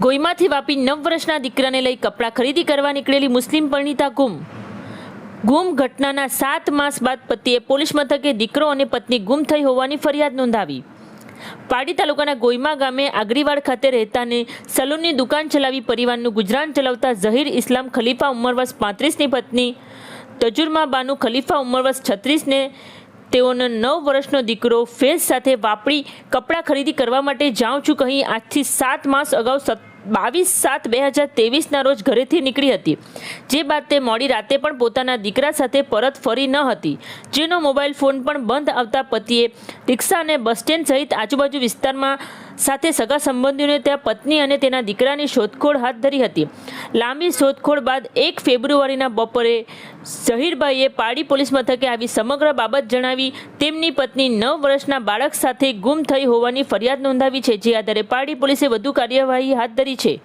ગોઈમાંથી વાપી નવ વર્ષના દીકરાને લઈ કપડાં ખરીદી કરવા નીકળેલી મુસ્લિમ પરિણીતા ગુમ. ગુમ ઘટનાના સાત માસ બાદ પતિએ પોલીસ મથકે દીકરો અને પત્ની ગુમ થઈ હોવાની ફરિયાદ નોંધાવી. પાડી તાલુકાના ગોઈમા ગામે આગરીવાડ ખાતે રહેતાને સલૂનની દુકાન ચલાવી પરિવારનું ગુજરાન ચલાવતા ઝહીર ઇસ્લામ ખલીફા ઉંમર પાંત્રીસની પત્ની તજુરમા બાનુ ખલીફા ઉંમર છત્રીસને તેઓનો નવ વર્ષનો દીકરો ફેઝ સાથે વાપરી કપડાં ખરીદી કરવા માટે જાઉં છું કહી આજથી સાત માસ અગાઉ સત બાવીસ સાત બે હજાર તેવીસના રોજ ઘરેથી નીકળી હતી. જે બાદ તે મોડી રાતે પણ પોતાના દીકરા સાથે પરત ફરી ન હતી. જેનો મોબાઈલ ફોન પણ બંધ આવતા પતિએ રિક્ષા અને બસ સ્ટેન્ડ સહિત આજુબાજુ વિસ્તારમાં સાથે સગા સંબંધીઓને ત્યાં પત્ની અને તેના દીકરાની શોધખોળ હાથ ધરી હતી. લાંબી શોધખોળ બાદ એક ફેબ્રુઆરીના બપોરે ઝહીરભાઈએ પાડી પોલીસ મથકે આવી સમગ્ર બાબત જણાવી તેમની પત્ની નવ વર્ષના બાળક સાથે ગુમ થઈ હોવાની ફરિયાદ નોંધાવી છે, જે આધારે પાડી પોલીસે વધુ કાર્યવાહી હાથ ધરી છે.